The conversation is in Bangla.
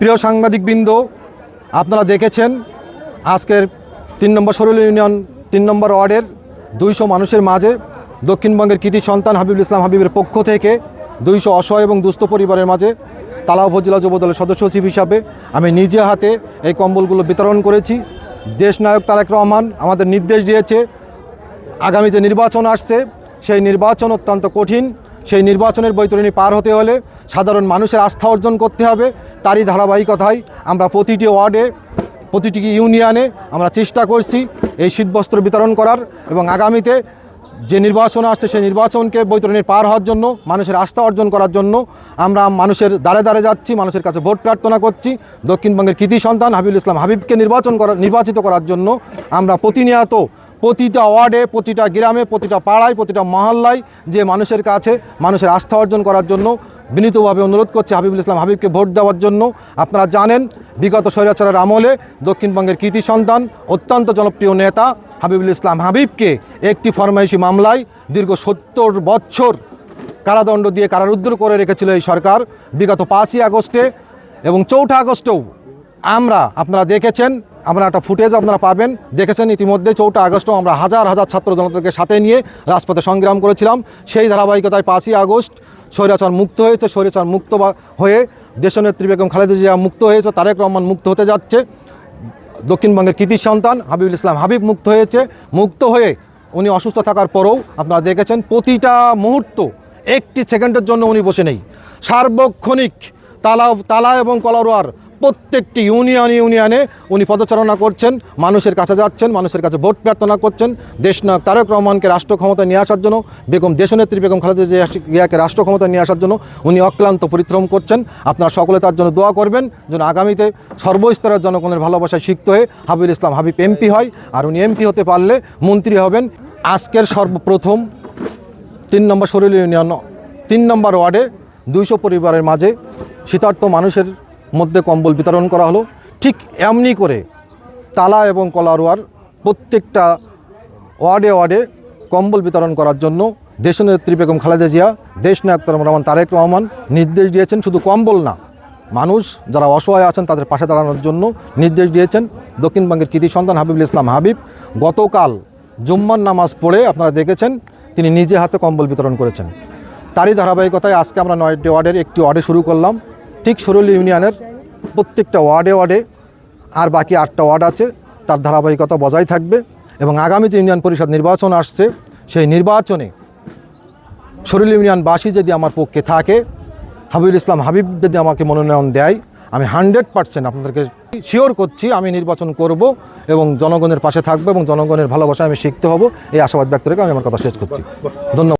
প্রিয় সাংবাদিকবৃন্দ, আপনারা দেখেছেন আজকের তিন নম্বর সরুল ইউনিয়ন, তিন নম্বর ওয়ার্ডের দুইশো মানুষের মাঝে দক্ষিণবঙ্গের কৃতি সন্তান হাবিবুল ইসলাম হাবিবের পক্ষ থেকে দুইশো অসহায় এবং দুস্থ পরিবারের মাঝে তালা উপজেলা যুবদলের সদস্য সচিব হিসাবে আমি নিজে হাতে এই কম্বলগুলো বিতরণ করেছি। দেশনায়ক তারেক রহমান আমাদের নির্দেশ দিয়েছে, আগামী যে নির্বাচন আসছে, সেই নির্বাচন অত্যন্ত কঠিন। সেই নির্বাচনের বৈতরণী পার হতে হলে সাধারণ মানুষের আস্থা অর্জন করতে হবে, তারই ধারাবাহিকতায় আমরা প্রতিটি ওয়ার্ডে, প্রতিটি ইউনিয়নে আমরা চেষ্টা করছি এই শীতবস্ত্র বিতরণ করার এবং আগামীতে যে নির্বাচন আসছে সেই নির্বাচনকে বৈতরণী পার হওয়ার জন্য, মানুষের আস্থা অর্জন করার জন্য আমরা মানুষের দ্বারে দ্বারে যাচ্ছি, মানুষের কাছে ভোট প্রার্থনা করছি। দক্ষিণবঙ্গের কৃতি সন্তান হাবিবুল ইসলাম হাবিবকে নির্বাচন করা, নির্বাচিত করার জন্য আমরা প্রতিনিয়ত প্রতিটা ওয়ার্ডে, প্রতিটা গ্রামে, প্রতিটা পাড়ায়, প্রতিটা মহল্লায় যে মানুষের কাছে মানুষের আস্থা অর্জন করার জন্য বিনীতভাবে অনুরোধ করছে হাবিবুল ইসলাম হাবিবকে ভোট দেওয়ার জন্য। আপনারা জানেন, বিগত স্বৈরাচারের আমলে দক্ষিণবঙ্গের কৃতি সন্তান, অত্যন্ত জনপ্রিয় নেতা হাবিবুল ইসলাম হাবিবকে একটি ফরমাইশি মামলায় দীর্ঘ সত্তর বছর কারাদণ্ড দিয়ে কারারুদ্ধ করে রেখেছিল এই সরকার। বিগত পাঁচই আগস্টে এবং চৌঠা আগস্টেও আমরা, আপনারা দেখেছেন আমরা একটা ফুটেজ আপনারা পাবেন। দেখেছেন, ইতিমধ্যে চৌঠা আগস্টও আমরা হাজার হাজার ছাত্র জনতাকে সাথে নিয়ে রাজপথে সংগ্রাম করেছিলাম। সেই ধারাবাহিকতায় পাঁচই আগস্ট স্বৈরাচার মুক্ত হয়েছে, স্বৈরাচার মুক্ত হয়ে দেশনেত্রী বেগম খালেদা জিয়া মুক্ত হয়েছে, তারেক রহমান মুক্ত হতে যাচ্ছে। দক্ষিণবঙ্গের কৃতি সন্তান হাবিবুল ইসলাম হাবিব মুক্ত হয়েছে। মুক্ত হয়ে উনি অসুস্থ থাকার পরেও আপনারা দেখেছেন, প্রতিটা মুহূর্ত, একটি সেকেন্ডের জন্য উনি বসে নেই। সার্বক্ষণিক তালা তালা এবং কলারোয়ার প্রত্যেকটি ইউনিয়ন ইউনিয়নে উনি পদচারণা করছেন, মানুষের কাছে যাচ্ছেন, মানুষের কাছে ভোট প্রার্থনা করছেন। দেশনায়ক তারেক রহমানকে রাষ্ট্র ক্ষমতায় নিয়ে আসার জন্য, বেগম দেশনেত্রী বেগম খালেদা জিয়াকে রাষ্ট্র ক্ষমতায় নিয়ে আসার জন্য উনি অক্লান্ত পরিশ্রম করছেন। আপনারা সকলে তার জন্য দোয়া করবেন যেন আগামীতে সর্বস্তরের জনগণের ভালোবাসায় শিখত হয়ে হাবিবুল ইসলাম হাবিব এমপি হয় আর উনি এমপি হতে পারলে মন্ত্রী হবেন। আজকের সর্বপ্রথম তিন নম্বর শরীর ইউনিয়ন, তিন নম্বর ওয়ার্ডে দুইশো পরিবারের মাঝে শীতার্থ মানুষের মধ্যে কম্বল বিতরণ করা হলো। ঠিক এমনি করে তালা এবং কলারোয়ার প্রত্যেকটা ওয়ার্ডে ওয়ার্ডে কম্বল বিতরণ করার জন্য দেশনেত্রী বেগম খালেদা জিয়া দেশ নায়ক তারেক রহমান তারেক রহমান নির্দেশ দিয়েছেন, শুধু কম্বল না, মানুষ যারা অসহায় আছেন তাদের পাশে দাঁড়ানোর জন্য নির্দেশ দিয়েছেন। দক্ষিণবঙ্গের কৃতি সন্তান হাবিবুল ইসলাম হাবিব গতকাল জুম্মান নামাজ পড়ে আপনারা দেখেছেন, তিনি নিজে হাতে কম্বল বিতরণ করেছেন। তারই ধারাবাহিকতায় আজকে আমরা নয়টি ওয়ার্ডের একটি ওয়ার্ডে শুরু করলাম। ঠিক সরুল ইউনিয়নের প্রত্যেকটা ওয়ার্ডে ওয়ার্ডে আর বাকি আটটা ওয়ার্ড আছে, তার ধারাবাহিকতা বজায় থাকবে এবং আগামী যে ইউনিয়ন পরিষদ নির্বাচন আসছে, সেই নির্বাচনে শরীর ইউনিয়নবাসী যদি আমার পক্ষে থাকে, হাবিবুল ইসলাম হাবিব যদি আমাকে মনোনয়ন দেয়, আমি হান্ড্রেড পার্সেন্ট আপনাদেরকে শিওর করছি আমি নির্বাচন করব এবং জনগণের পাশে থাকব এবং জনগণের ভালোবাসা আমি শিখতে হব। এই আশাবাদ ব্যক্ত রেখে আমি আমার কথা শেষ করছি। ধন্যবাদ।